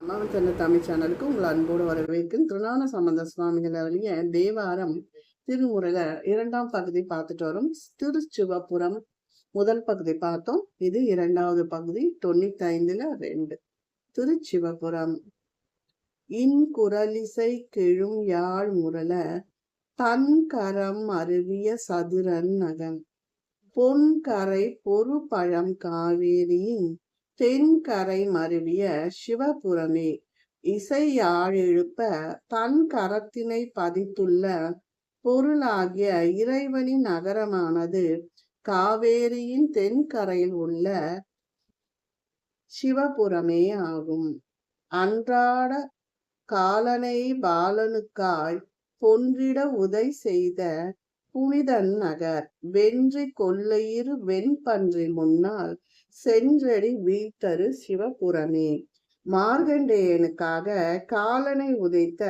அம்மாவின் தமிழ் சேனலுக்கு உங்கள் அன்போடு வரவேற்கும் திருநான சம்பந்த சுவாமிகள் அருளிய தேவாரம் திருமுறையில இரண்டாம் பகுதி பார்த்துட்டு வரும். திருச்சிவபுரம் முதல் பகுதி பார்த்தோம். இது இரண்டாவது பகுதி தொண்ணூத்தி ஐந்துல ரெண்டு. திருச்சிவபுரம். இன் குரலிசை கிழும் யாழ் முரல தன் கரம் அருவிய சதுரன் நகன். பொன் கரை பொறு பழம் காவேரியின் தென்கரை மருவிய சிவபுரமே இசையாழெழுப்ப தன் கரத்தினை பதித்துள்ள பொருளாகிய இறைவனின் நகரமானது காவேரியின் தென்கரையில் உள்ள சிவபுரமே ஆகும். அன்றாட காலனை பாலனுக்காய் பொன்றிட உதை செய்த புனிதன் நகர். வென்றி கொல்லையிரு வெண்பன்றி முன்னால் சென்றடி வீழ்த்தரு சிவபுரமே மார்கண்டேயனுக்காக காலனை உதைத்த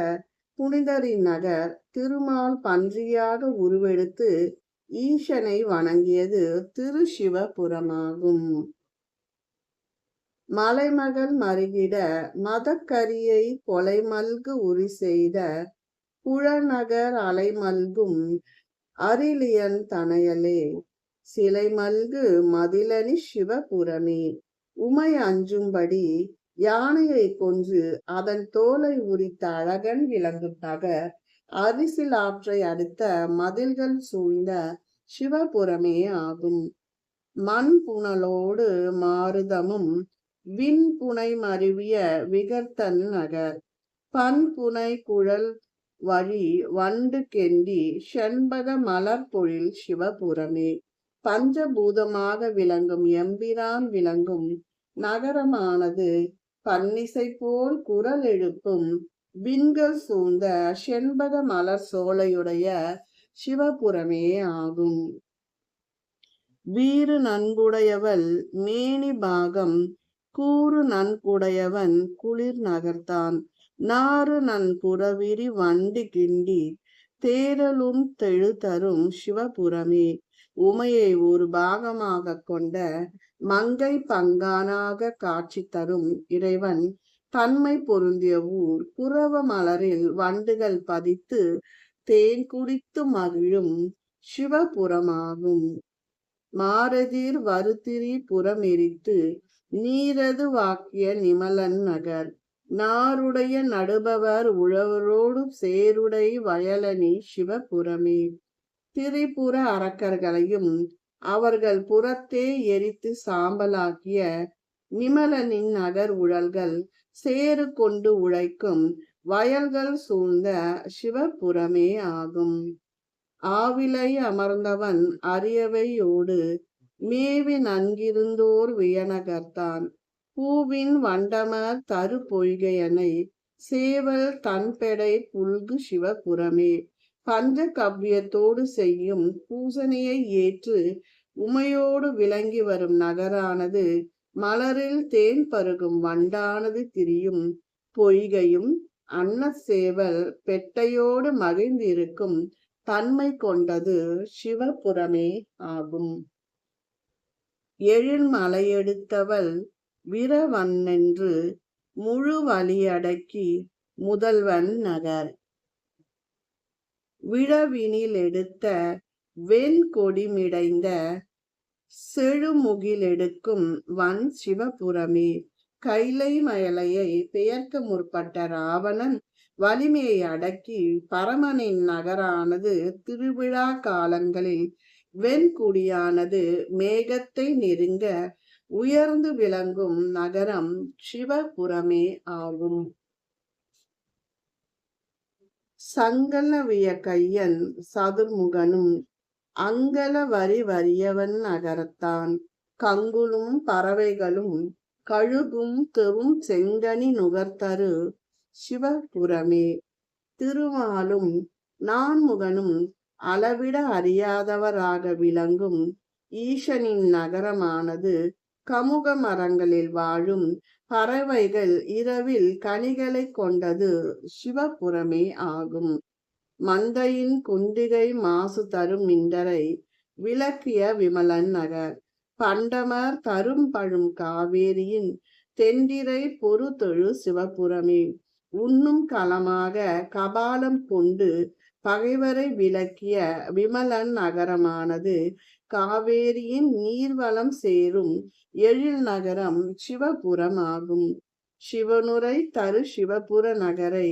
புனிதரின் நகர் திருமால் பன்றியாக உருவெடுத்து ஈசனை வணங்கியது திரு சிவபுரமாகும் மலைமகள் மருகிட மதக்கரியை கொலை மல்கு உரி செய்த புழநகர் அலைமல்கும் அரிலியன் தனையலே சிலை மல்கு மதிலனி சிவபுரமே உமை அஞ்சும்படி யானையை கொன்று அதன் தோலை உரித்த அழகன் விளங்கும் நகர். அரிசில் ஆற்றை அடுத்த மதில்கள் சூழ்ந்த சிவபுரமே ஆகும். மண் புனலோடு மாருதமும் விண் புனை மருவிய விகர்த்தன் நகர். பண் புனை குழல் வழி வண்டு கெண்டி செண்பக மலர் பொழில் சிவபுரமே. பஞ்சபூதமாக விளங்கும் எம்பிரான் விளங்கும் நகரமானது பன்னிசை போல் குரல் எழுப்பும் விண்கள் சூழ்ந்த செண்பக மலர் சோலையுடைய சிவபுரமே ஆகும். வீறு நன்குடையவள் மேனி பாகம் கூறு நன்குடையவன் குளிர் நகர்த்தான். நாறு நன் புறவிரி வண்டி கிண்டி தேரலும் தெழுதரும் சிவபுரமே. உமையை ஒரு பாகமாக கொண்ட மங்கை பங்கானாக காட்சி தரும் இறைவன் தன்மை பொருந்திய ஊர் புறவ மலரில் வண்டுகள் பதித்து தேன் குடித்து மகிழும் சிவபுரமாகும். மாரதீர் வருத்திரி புறமெரித்து நீரது வாக்கிய நிமலன் நகர். நாருடைய நடுபவர் உழவரோடு சேருடை வயலனி சிவபுரமே. திரிபுர அரக்கர்களையும் அவர்கள் புறத்தே எரித்து சாம்பலாக்கிய நிமலனின் நகர் உழல்கள் சேறு கொண்டு உழைக்கும் வயல்கள் சூழ்ந்த சிவபுரமே ஆகும். ஆவிலை அமர்ந்தவன் அரியவையோடு மேவி நன்கிருந்தோர் வியனகர்தான் பூவின் வண்டமர் தரு பொய்கையனை சேவல் தன்பெடை புல்கு சிவபுரமே. பஞ்ச கவ்யத்தோடு செய்யும் பூசனையை ஏற்று உமையோடு விளங்கி வரும் நகரானது மலரில் தேன் பருகும் வண்டானது திரியும் பொய்கையும் அன்னசேவல் பெட்டையோடு மகிழ்ந்திருக்கும் தன்மை கொண்டது சிவபுரமே ஆகும். எழில் மலையெடுத்தவள் விரவன்னென்று முழு வழியடக்கி முதல்வன் நகர். விழவினில் எடுத்த வெண்கொடிமிடைந்த செழுமுகில் எடுக்கும் வன் சிவபுரமே. கைலை மயலையை பெயர்க்க முற்பட்ட ராவணன் வலிமையை அடக்கி பரமனின் நகரானது திருவிழா காலங்களில் வெண்குடியானது மேகத்தை நெருங்க உயர்ந்து விளங்கும் நகரம் சிவபுரமே ஆகும். சங்கலவிய கையன் சதுர்முகனும் அங்கல வரி வரியவன் நகரத்தான். கங்குலும் பறவைகளும் கழுகும் தெவும் செங்கனி நுகர்த்தரு சிவபுரமே. திருமாலும் நான்முகனும் அளவிட அறியாதவராக விளங்கும் ஈசனின் நகரமானது கமுக மரங்களில் வாழும் பறவைகள் இரவில் கனிகளை கொண்டது சிவபுரமே ஆகும். மந்தையின் குண்டிகை மாசு தரும் மிண்டரை விளக்கிய விமலன் நகர். பண்டமர் தரும் பழும் காவேரியின் தெண்டிரை பொறுத்தொழு சிவபுரமே. உண்ணும் களமாக கபாலம் கொண்டு பகைவரை விளக்கிய விமலன் நகரமானது காவேரியின் நீர்வளம் சேரும். எழில் நகரம் சிவபுரம் ஆகும் சிவனுரை தரு சிவபுர நகரை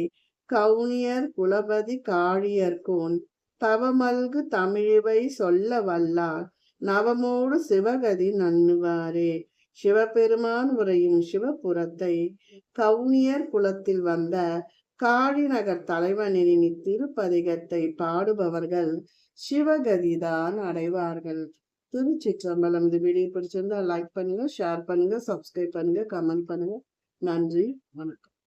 கவுனியர் குலபதி காழியர்கோன் தவமல்கு தமிழிவை சொல்ல வல்லார். நவமோடு சிவகதி நன்னுவாரே சிவபெருமான் உரையும் சிவபுரத்தை கவுனியர் குலத்தில் வந்த காழிநகர் தலைவனின் திருப்பதிகத்தை பாடுபவர்கள் சிவகதிதான் அடைவார்கள். திருச்சிற்றம்பலம் இந்த வீடியோ பிடிச்சிருந்தா லைக் பண்ணுங்க ஷேர் பண்ணுங்க சப்ஸ்கிரைப் பண்ணுங்க கமெண்ட் பண்ணுங்க. நன்றி வணக்கம்.